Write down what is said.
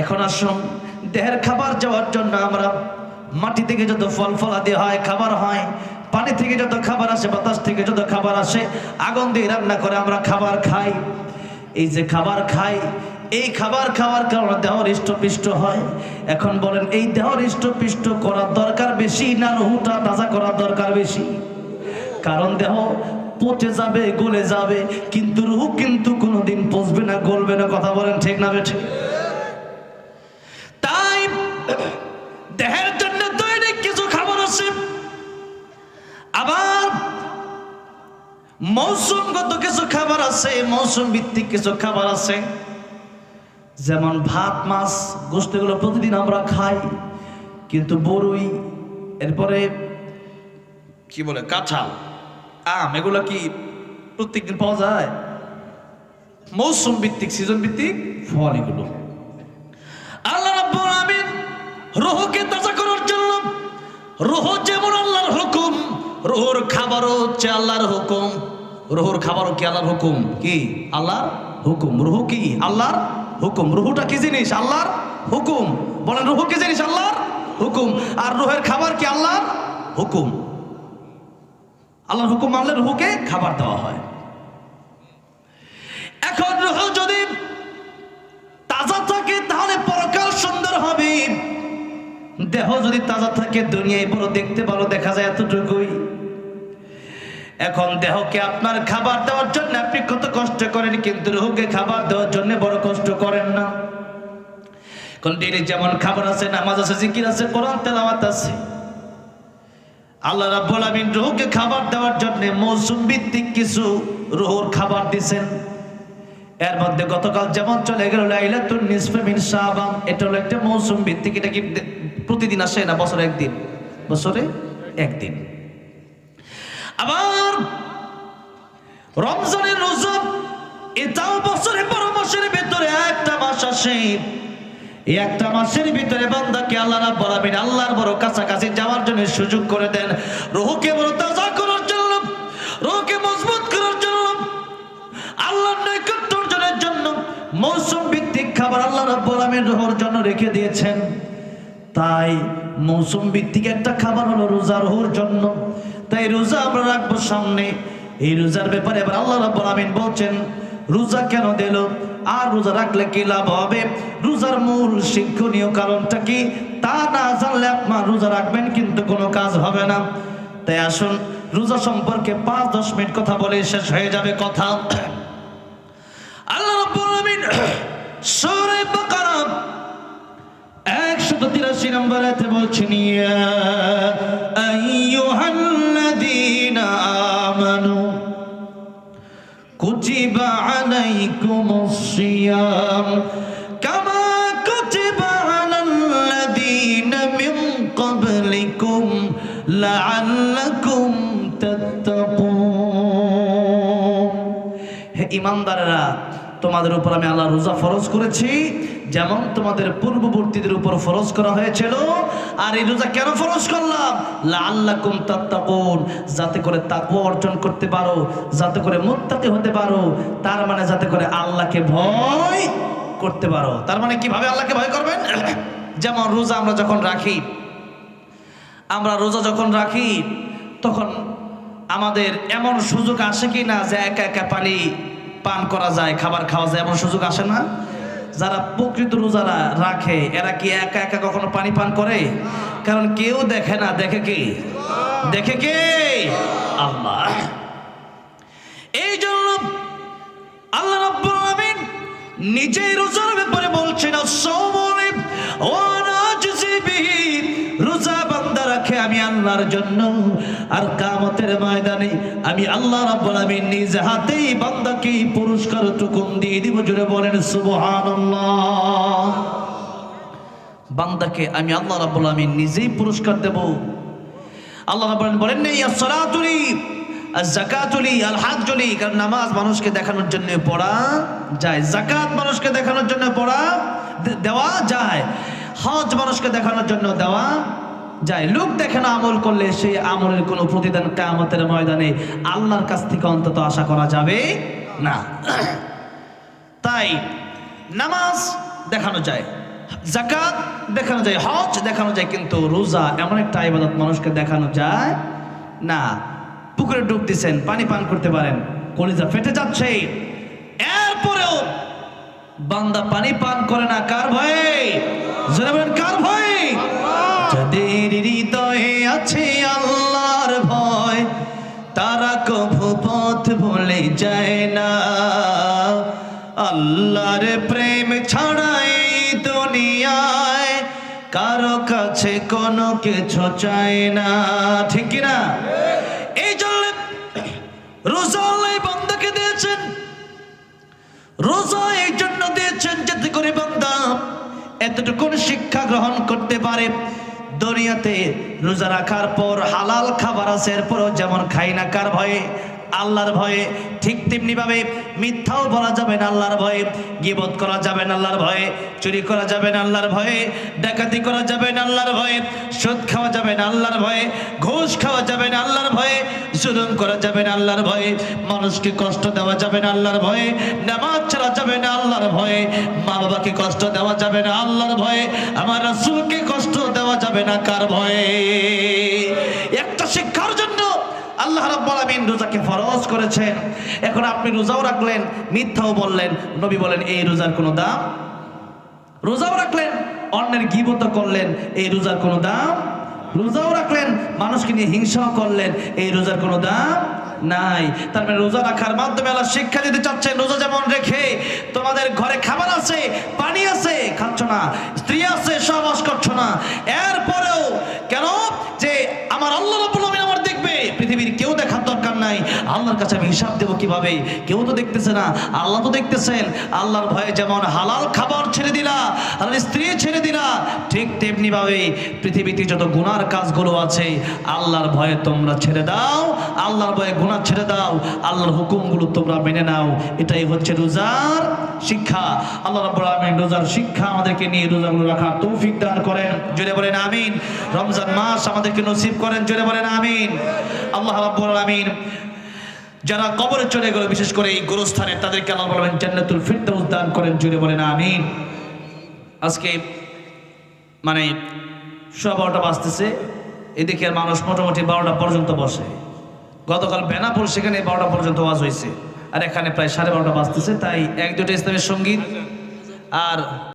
এখন আসুন, দেহের খাবার যাওয়ার জন্য আমরা মাটি থেকে যত ফল ফলাদি হয়, খাবার হয়, পানি থেকে যত খাবার আসে, বাতাস থেকে যত খাবার আসে, আগুন দিয়ে রান্না করে আমরা খাবার খাই। এই যে খাবার খাই, এই খাবার খাওয়ার কারণে দেহ হৃষ্টপুষ্ট হয়। এখন বলেন, এই দেহ হৃষ্টপুষ্ট করার দরকার বেশি না রুহুটা তাজা করার দরকার বেশি? কারণ দেহ পচে যাবে, গলে যাবে, কিন্তু রুহ কিন্তু কোনোদিন পচবে না, গলবে না, কথা বলেন ঠিক না বেঠিক দেহের জন্য দৈনিক কিছু খাবার আছে। আবার মৌসুমগত কিছু খাবার আছে মৌসুম ভিত্তিক কিছু খাবার আছে। যেমন ভাত, মাছ গোষ্ঠীগুলো প্রতিদিন আমরা খাই, কিন্তু বরুই, এরপরে কি বলে, কাঁঠাল, আম, এগুলো কি প্রত্যেকদিন পাওয়া যায়? মৌসুম ভিত্তিক সিজন ভিত্তিক ফল এগুলো। রুহকে তাজা করার জন্য। রুহ যেমন আল্লাহর হুকুম, রুহুর খাবারও হচ্ছে আল্লাহর হুকুম। রোহর খাবারও কি আল্লাহর হুকুম? কি? আল্লাহর হুকুম। রুহু কি? আল্লাহর হুকুম। রুহুটা কি জিনিস? আল্লাহর হুকুম। বলেন, রুহু কি জিনিস? আল্লাহর হুকুম। আর রোহের খাবার কি আল্লাহর হুকুম? আল্লাহর হুকুম মানলে রুহুকে খাবার দেওয়া হয় এখন রুহ যদি তাজা থাকে তাহলে পরকাল সুন্দর হবে দেহ যদি তাজা থাকে, দুনিয়ায় বড় দেখতে ভালো দেখা যায় এতটুকুই। এখন দেহকে আপনার খাবার দেওয়ার জন্য আপনি কত কষ্ট করেন, কিন্তু রুহকে খাবার দেওয়ার জন্য বড় কষ্ট করেন না। যেমন খাবার আছে, নামাজ আছে, জিকির আছে, কোরআন, তেলাওয়াত আছে। আল্লাহ রাব্বুল আমিন রুহকে খাবার দেওয়ার জন্য মৌসুম ভিত্তিক কিছু রুহুর খাবার দিছেন। এর মধ্যে গতকাল যেমন চলে গেল লাইলাতুন নিসফে মিন শাবান, এটা হলো একটা মৌসুম ভিত্তিক, এটা কি প্রতিদিন আসে না বছরে একদিন? বছরে একদিন। আবার রমজানের রোজা, এটাও বছরে বড় মাসের ভিতরে একটা মাস আসে। একটা মাসের ভিতরে বান্দাকে আল্লাহ রাব্বুল আমিন আল্লাহর বড় কাছাকাছি যাওয়ার জন্য সুযোগ করে দেন। রুহকে বড় মৌসুম ভিত্তিক খাবার আল্লাহ রাব্বুল আমিন রুহুর জন্য রেখে দিয়েছেন। তাই মৌসুম ভিত্তিক একটা খাবার হলো রোজা রুহুর জন্য। তাই রোজা আমরা রাখব সামনে। এই রোজার ব্যাপারে এবার আল্লাহ রাব্বুল আমিন বলছেন, রোজা কেন দিল? আর রোজা রাখলে কি লাভ হবে? রোজার মূল শিক্ষণীয় কারণটা কি? তা না জানলে আপনার রোজা রাখবেন কিন্তু কোনো কাজ হবে না। তাই আসুন, রোজা সম্পর্কে পাঁচ দশ মিনিট কথা বলে শেষ হয়ে যাবে কথা। সূরা বাকারা একশত তিরাশি নম্বর আয়াতে বলছেন ইয়া আইয়ুহাল্লাযীনা আমানু মিন তোমাদের উপর আমি আল্লাহ রোজা ফরজ করেছি। যেমন তোমাদের পূর্ববর্তীদের উপর ফরজ করা হয়েছিল। আর এই রোজা কেন ফরজ করলাম? লাআল্লাকুম তাত্তাকুন, যাতে করে তাকওয়া অর্জন করতে পারো, যাতে করে মুত্তাকি হতে পারো, তার মানে যাতে করে আল্লাহকে ভয় করতে পারো। তার মানে কীভাবে আল্লাহকে ভয় করবেন? যেমন রোজা আমরা যখন রাখি, আমরা রোজা যখন রাখি, তখন আমাদের এমন সুযোগ আসে কি না যে একা একা পানি পান করা যায়, খাবার খাওয়া যায়, এমন সুযোগ আসে না? যারা প্রকৃত রোজারা রাখে, এরা কি একা একা কখনো পানি পান করে? কারণ কেউ দেখে না, দেখে কি? দেখে কে? আল্লাহ। এই জন্য আল্লাহ নিজেই রোজার ব্যাপারে বলছেন আমি জন্য। আর কামতের ময়দানে আমি আল্লাহ রাব্বুল আলামিন নিজ হাতেই বান্দাকে পুরস্কার টুকুন দিয়ে দিব। জুড়ে বলেন, সুবহানাল্লাহ। বান্দাকে আমি আল্লাহ রাব্বুল আলামিন নিজেই পুরস্কার দেব। আল্লাহ রাব্বুল আলামিন বলেন নেই আসসালাতুলি জাকাতুলি আল হাজ্জুলি কারণ নামাজ মানুষকে দেখানোর জন্য পড়া যায় জাকাত মানুষকে দেখানোর জন্য পড়া দেওয়া যায়। হজ মানুষকে দেখানোর জন্য দেওয়া যায়। লোক দেখে না আমল করলে সেই আমলের কোনো প্রতিদান কামতের ময়দানে আল্লাহর কাছ থেকে অন্তত আশা করা যাবে না। তাই নামাজ দেখানো যায় জাকাত দেখানো যায়, হজ দেখানো যায়, কিন্তু রোজা এমন একটা ইবাদত মানুষকে দেখানো যায় না। পুকুরে ডুব দিছেন, পানি পান করতে পারেন, কলিজা ফেটে যাচ্ছে। এরপরেও বান্দা পানি পান করে না, কার ভয়ে? কার ভয়ে? যাদের হৃদয়ে আছে আল্লাহর ভয়। তারা কভু পথ ভুলে যায় না। আল্লাহর প্রেম ছাড়া এই দুনিয়ায় কারও কাছে কোনো কিছু চায় না। ঠিক না এই জন্য রোজা আল্লাহ বন্দাকে দিয়েছেন। রোজা এই জন্য দিয়েছেন যাতে করে বান্দা এতটুকুন শিক্ষা গ্রহণ করতে পারে। দুনিয়াতে রোজা রাখার পর হালাল খাবার আছে এরপরও যেমন খাই না কার ভয়ে আল্লাহর ভয়ে ঠিক তেমনি ভাবে মিথ্যাও বলা যাবে না আল্লাহর ভয়ে গিবত করা যাবে না আল্লাহর ভয়ে চুরি করা যাবে না আল্লাহর ভয়ে ডাকাতি করা যাবে না আল্লাহর ভয়ে সুদ খাওয়া যাবে না আল্লাহর ভয়ে ঘুষ খাওয়া যাবে না আল্লাহর ভয়ে জুলুম করা যাবে না আল্লাহর ভয়ে মানুষকে কষ্ট দেওয়া যাবে না আল্লাহর ভয়ে নামাজ ছাড়া যাবে না আল্লাহর ভয়ে মা বাবাকে কষ্ট দেওয়া যাবে না আল্লাহর ভয়ে আমার রাসূলকে দেওয়া যাবে না কার ভয়ে? একটা শিক্ষার জন্য আল্লাহ রাব্বুল রোজাকে ফরজ করেছেন। এখন আপনি রোজাও রাখলেন, মিথ্যাও বললেন, নবী বলেন, এই রোজার কোনো দাম? রোজাও রাখলেন, অন্যের গিবত করলেন, এই রোজার কোনো দাম? রোজাও রাখলেন, মানুষকে নিয়ে হিংসাও করলেন, এই রোজার কোনো দাম? নাই। তার মানে রোজা রাখার মাধ্যমে আল্লাহ শিক্ষা দিতে চাচ্ছেন, রোজা যেমন রেখে তোমাদের ঘরে খাবার আছে, পানি আছে খাচ্ছ না স্ত্রী আছে সহবাস করছ না আল্লাহর কাছে আমি হিসাব দেবো কীভাবে? কেউ তো দেখতেছে না। আল্লাহ তো দেখতেছেন। আল্লাহর ভয়ে যেমন হালাল খাবার ছেড়ে দিলা, আর স্ত্রী ছেড়ে দিলা, ঠিক তেমনি ভাবে পৃথিবীতে যত গুনার কাজগুলো আছে, আল্লাহর ভয়ে তোমরা ছেড়ে দাও, আল্লাহর ভয়ে গুনাহ ছেড়ে দাও, আল্লাহর হুকুমগুলো তোমরা মেনে নাও। এটাই হচ্ছে রোজার শিক্ষা। আল্লাহ রাব্বুল আলামিন রোজার শিক্ষা আমাদেরকে নিয়ে রোজাগুলো রাখার তৌফিক দান করেন। জোরে বলেন আমিন। রমজান মাস আমাদেরকে নসিব করেন। জোরে বলেন আমিন। আল্লাহ রাব্বুল আলামিন যারা কবরে চলে গেল, বিশেষ করে এই গোরস্থানে, তাদেরকে আল্লাহ বলবেন, জান্নাতুল ফিরদাউস দান করেন জুড়ে বলেন, আমিন। আজকে মানে সোয়া বারোটা বাজতেছে, এদিকে মানুষ মোটামুটি বারোটা পর্যন্ত বসে। গতকাল বেনাপুর সেখানে বারোটা পর্যন্ত ওয়াজ হয়েছে। আর এখানে প্রায় সাড়ে বারোটা বাজতেছে, তাই এক দুটো ইসলামের সংগীত, আর